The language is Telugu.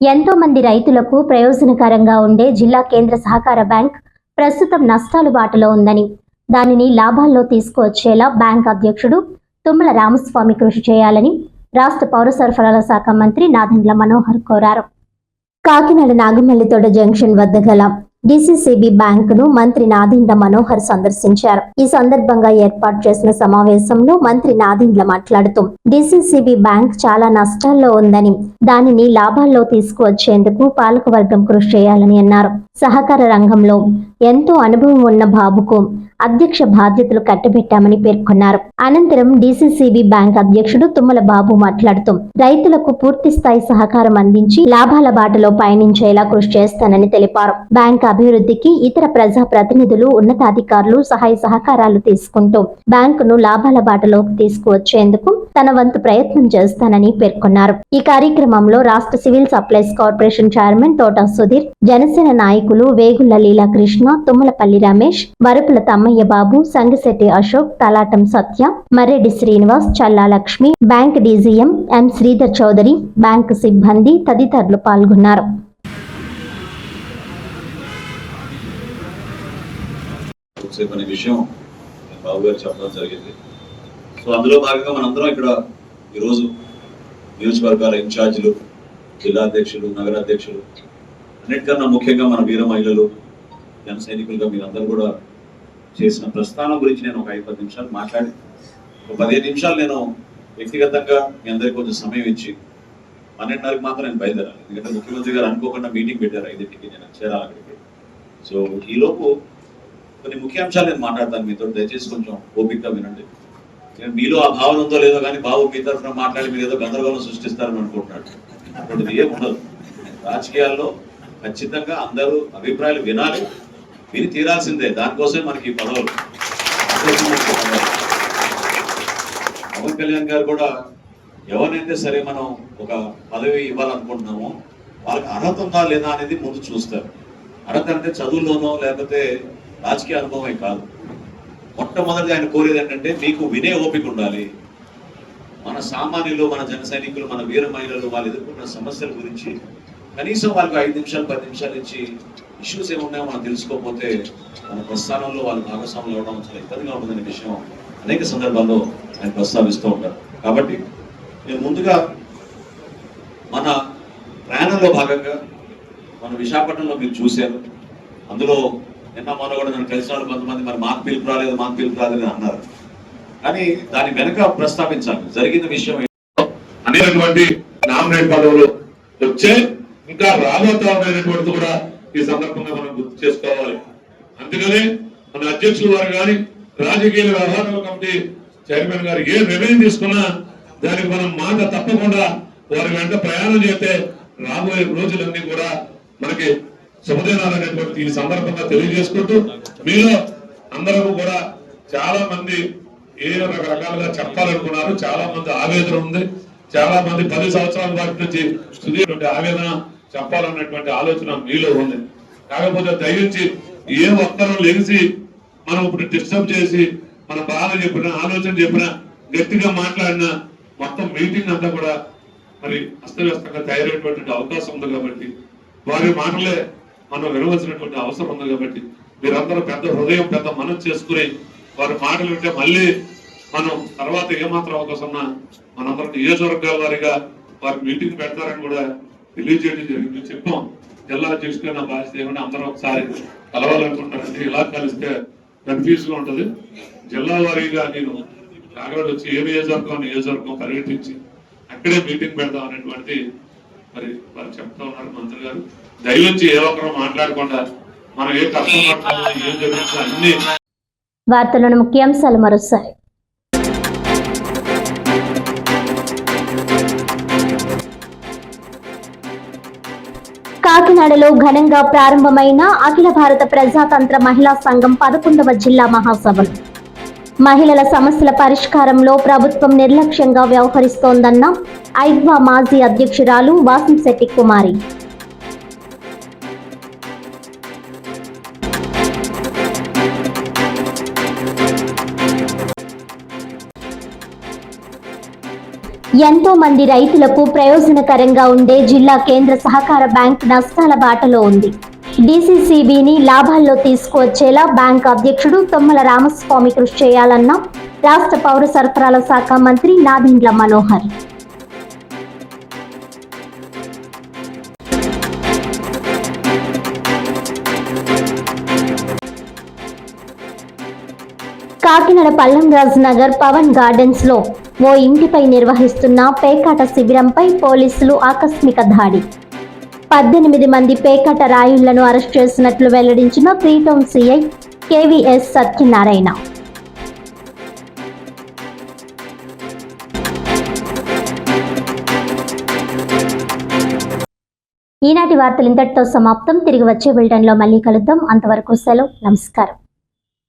ఎంతో మంది రైతులకు ప్రయోజనకరంగా ఉండే జిల్లా కేంద్ర సహకార బ్యాంక్ ప్రస్తుతం నష్టాలు బాటలో ఉందని దానిని లాభాల్లో తీసుకువచ్చేలా బ్యాంక్ అధ్యక్షుడు తుమ్మల రామస్వామి కృషి చేయాలని రాష్ట్ర పౌర సరఫరాల శాఖ మంత్రి నాదండ్ల మనోహర్ కోరారు. కాకినాడ నాగమల్లితోట జంక్షన్ వద్ద గల డిసిసిబి బ్యాంకును మంత్రి నాదెండ్ల మనోహర్ సందర్శించారు. ఈ సందర్భంగా ఏర్పాటు చేసిన సమావేశంలో మంత్రి నాదెండ్ల మాట్లాడుతూ డిసిసిబి బ్యాంక్ చాలా నష్టాల్లో ఉందని దానిని లాభాల్లో తీసుకువచ్చేందుకు పాలకవర్గం కృషి చేయాలని అన్నారు. సహకార రంగంలో ఎంతో అనుభవం ఉన్న బాబుకు అధ్యక్ష బాధ్యతలు కట్టబెట్టామని పేర్కొన్నారు. అనంతరం డిసిసిబి బ్యాంక్ అధ్యక్షుడు తుమ్మల బాబు మాట్లాడుతూ రైతులకు పూర్తి స్థాయి సహకారం అందించి లాభాల బాటలో పయనించేలా కృషి చేస్తానని తెలిపారు. బ్యాంక్ అభివృద్ధికి ఇతర ప్రజా ప్రతినిధులు ఉన్నతాధికారులు సహాయ సహకారాలు తీసుకుంటూ బ్యాంకును లాభాల బాటలోకి తీసుకువచ్చేందుకు తన వంతు ప్రయత్నం చేస్తానని పేర్కొన్నారు. ఈ కార్యక్రమంలో రాష్ట్ర సివిల్ సప్లైస్ కార్పొరేషన్ చైర్మన్ తోట సుధీర్ జనసేన నాయకులు Vegulla Leelakrishna Tummalapalli Ramesh Varapula Tammayya Babu Sangasetti Ashok Talatam Satya Marreddy Srinivas Challa Lakshmi bank DGM M Sridhar Chowdary bank సిబ్బంది తదితరులు పాల్గొన్నారు. విషయం బాబు గారు చెప్పడం జరిగింది. సో అందులో భాగంగా మనందరం ఇక్కడ ఈరోజు నియోజకవర్గాల ఇన్ఛార్జీలు జిల్లా అధ్యక్షులు నగర అధ్యక్షులు అన్నిటికన్నా ముఖ్యంగా మన వీర మహిళలు జన సైనికులుగా మీరందరూ కూడా చేసిన ప్రస్థానం గురించి నేను ఒక ఐదు పది నిమిషాలు మాట్లాడి ఒక పదిహేను నిమిషాలు నేను వ్యక్తిగతంగా మీ అందరికీ కొంచెం సమయం ఇచ్చి పన్నెండున్నరకు మాత్రం నేను బయలుదేరాలి. ఎందుకంటే ముఖ్యమంత్రి గారు అనుకోకుండా మీటింగ్ పెట్టారు ఐదింటికి నేను చేరాలి అక్కడికి సో ఈలోపు కొన్ని ముఖ్యాంశాలు నేను మాట్లాడతాను మీతో. దయచేసి కొంచెం ఓపికగా వినండి. మీలో ఆ భావన ఉందో లేదో కానీ బాబు మీ తరఫున మాట్లాడి మీరు ఏదో గందరగోళం సృష్టిస్తారని అనుకుంటున్నాడు. అటువంటిది ఏం ఉండదు. రాజకీయాల్లో ఖచ్చితంగా అందరూ అభిప్రాయాలు వినాలి. విని తీరాల్సిందే. దానికోసమే మనకి పదవులు. పదవులు. పవన్ కళ్యాణ్ గారు కూడా ఎవరినైతే సరే మనం ఒక పదవి ఇవ్వాలనుకుంటున్నామో వాళ్ళకి అర్హత ఉందా లేదా అనేది ముందు చూస్తారు. అర్హత అంటే చదువులోనో లేకపోతే రాజకీయ అనుభవమే కాదు. మొట్టమొదటి ఆయన కోరేది ఏంటంటే మీకు వినే ఓపిక ఉండాలి. మన సామాన్యులు మన జన సైనికులు మన వీర మహిళలు వాళ్ళు ఎదుర్కొన్న సమస్యల గురించి కనీసం వాళ్ళకి ఐదు నిమిషాలు పది నిమిషాలు ఇచ్చి ఇష్యూస్ ఏమున్నాయో మనం తెలుసుకోకపోతే మన ప్రస్థానంలో వాళ్ళు భాగస్వాములు అవడం చాలా ఇబ్బందిగా ఉంటుందనే విషయం అనేక సందర్భాల్లో ఆయన ప్రస్తావిస్తూ ఉంటారు. కాబట్టి నేను ముందుగా మన ప్రయాణంలో భాగంగా మన విశాఖపట్నంలో మీరు చూశారు. అందులో నిన్న మొన్న కూడా నన్ను తెలిసిన వాళ్ళు కొంతమంది మరి మాకు పిలుపు రాలేదు మాకు పిలుపు రాలేదు అన్నారు. కానీ దాని వెనుక ప్రస్తావించాలి. జరిగిన విషయం అనేటువంటి నామినేట్ పదవులు వచ్చే ఇంకా రాబోతా ఉన్నటువంటిది కూడా ఈ సందర్భంగా మనం గుర్తు చేసుకోవాలి. అందుకనే మన అధ్యక్షుల వారు కానీ రాజకీయ వ్యవహారాల కమిటీ చైర్మన్ గారు ఏ నిర్ణయం తీసుకున్నా దానికి మనం మాట తప్పకుండా వారి వెంట ప్రయాణం చేస్తే రాబోయే రోజులన్నీ కూడా మనకి శుభదినాలనేటువంటి ఈ సందర్భంగా తెలియజేసుకుంటూ మీలో అందరూ కూడా చాలా మంది ఏ రకరకాలుగా చెప్పాలనుకున్నారు చాలా మంది ఆవేదన ఉంది. చాలా మంది పది సంవత్సరాల వాటి నుంచి సుదీర్ఘ ఆవేదన చెప్పాలన్నటువంటి ఆలోచన మీలో ఉంది. కాకపోతే దయించి ఏ ఒక్కరూ లెగిసి మనం ఇప్పుడు డిస్టర్బ్ చేసి మన బాధ చెప్పిన ఆలోచన చెప్పిన గట్టిగా మాట్లాడిన మొత్తం మీటింగ్ అంతా కూడా మరి అస్తవ్యస్తంగా తయారైనటువంటి అవకాశం ఉంది కాబట్టి వారి మాటలే మనం వినవలసినటువంటి అవసరం ఉంది కాబట్టి మీరందరూ పెద్ద హృదయం పెద్ద మనసు చేసుకుని వారి మాటలు వింటే మళ్ళీ మనం తర్వాత ఏమాత్రం అవకాశం మనందరం నియోజకవర్గాల వారిగా వారి మీటింగ్ పెడతారని కూడా తెలియజేయడం జరిగింది. చెప్పాం. జిల్లా అధ్యక్షుడిగా నా బాధ్యత ఏమంటే అందరం ఒకసారి కలవాలనుకుంటారంటే ఇలా కలిస్తే కన్ఫ్యూజ్గా ఉంటుంది. జిల్లా వారీగా నేను జాగ్రత్త వచ్చి ఏ నియోజకవర్గం నియోజకవర్గం పర్యటించి అక్కడే మీటింగ్ పెడదాం అనేటువంటి మరి వాళ్ళు చెప్తా ఉన్నారు మంత్రి గారు. దయవుంచి ఏ ఒక్కరు మాట్లాడకుండా. మనం ఏ కష్టం పడుతున్నామో ఏం జరుగుతుందో అన్ని వార్తలను ముఖ్యాంశాలు మరోసారి. కాకినాడలో ఘనంగా ప్రారంభమైన అఖిల భారత ప్రజాతంత్ర మహిళా సంఘం పదకొండవ జిల్లా మహాసభలు. మహిళల సమస్యల పరిష్కారంలో ప్రభుత్వం నిర్లక్ష్యంగా వ్యవహరిస్తోందన్న ఐద్వా మాజీ అధ్యక్షురాలు వాసంశెట్టి కుమారి. ఎంతో మంది రైతులకు ప్రయోజనకరంగా ఉండే జిల్లా కేంద్ర సహకార బ్యాంక్ నష్టాల బాటలో ఉంది. డీసీసీబీని లాభాల్లో తీసుకువచ్చేలా బ్యాంక్ అధ్యక్షుడు తొమ్మల రామస్వామి కృషి చేయాలన్న రాష్ట్ర పౌర సరఫరాల శాఖ మంత్రి నాదెండ్ల మనోహర్. కాకినాడ పల్లంరాజ్ నగర్ పవన్ గార్డెన్స్లో ఓ ఇంటిపై నిర్వహిస్తున్న పేకాట శిబిరంపై పోలీసులు ఆకస్మిక దాడి. పద్దెనిమిది మంది పేకాట రాయుళ్ళను అరెస్ట్ చేసినట్లు వెల్లడించిన ప్రీటౌన్ సిఐ కేవీఎస్ సత్యనారాయణ. ఈనాటి వార్తలు ఇంతటితో సమాప్తం. తిరిగి వచ్చే బిల్డన్లో మళ్ళీ కలుద్దాం. అంతవరకు సెలవు. నమస్కారం.